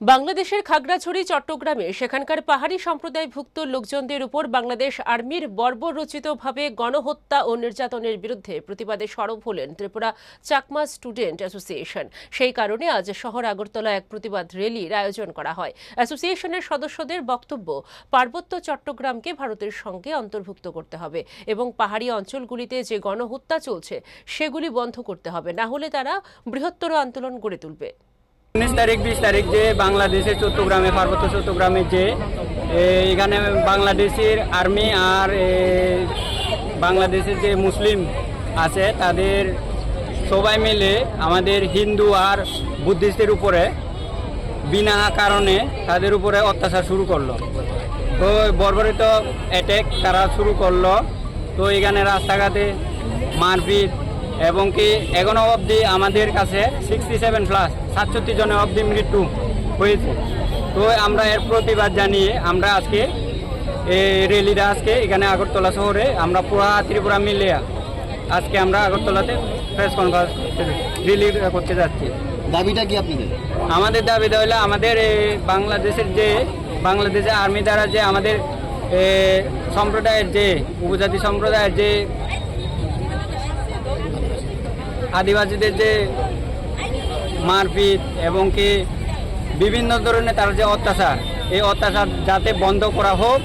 বাংলাদেশের খাগড়াছড়ি, চট্টগ্রামে সেখানকার পাহাড়ি সম্প্রদায়ভুক্ত লোকজনদের উপর বাংলাদেশ আর্মির বর্বরচিতভাবে গণহত্যা ও নির্যাতনের বিরুদ্ধে প্রতিবাদে সরব হলেন ত্রিপুরা চাকমা স্টুডেন্ট অ্যাসোসিয়েশন। সেই কারণে আজ শহর আগরতলা এক প্রতিবাদ র্যালির আয়োজন করা হয়। অ্যাসোসিয়েশনের সদস্যদের বক্তব্য, পার্বত্য চট্টগ্রামকে ভারতের সঙ্গে অন্তর্ভুক্ত করতে হবে এবং পাহাড়ি অঞ্চলগুলিতে যে গণহত্যা চলছে, সেগুলি বন্ধ করতে হবে। না হলে তারা বৃহত্তর আন্দোলন গড়ে তুলবে। উনিশ তারিখ, বিশ তারিখ যে বাংলাদেশের চট্টগ্রামে, পার্বত্য চট্টগ্রামে যে এখানে বাংলাদেশের আর্মি আর বাংলাদেশের যে মুসলিম আছে, তাদের সবাই মিলে আমাদের হিন্দু আর বুদ্ধিস্টের উপরে বিনা কারণে তাদের উপরে অত্যাচার শুরু করল। তো বর্বরিত অ্যাটেক তারা শুরু করল। তো এখানে রাস্তাঘাটে মারপিট এবং কি এখনও অবধি আমাদের কাছে সিক্সটি সেভেন প্লাস সাতষট্টি জনের অবধি মৃত্যু হয়েছে। তো আমরা এর প্রতিবাদ জানিয়ে আমরা আজকে এই রেলিটা আজকে এখানে আগরতলা শহরে আমরা পুরা ত্রিপুরা মিলে আজকে আমরা আগরতলাতে প্রেস কনফারেন্স রিলি করতে যাচ্ছি। দাবিটা কি আপনাদের? আমাদের দাবি হলো আমাদের বাংলাদেশের যে বাংলাদেশের আর্মি দ্বারা যে আমাদের সম্প্রদায়ের যে উপজাতি সম্প্রদায়ের যে আদিবাসীদের যে মারপিট এবং কি বিভিন্ন ধরনের তার যে অত্যাচার, এই অত্যাচার যাতে বন্ধ করা হোক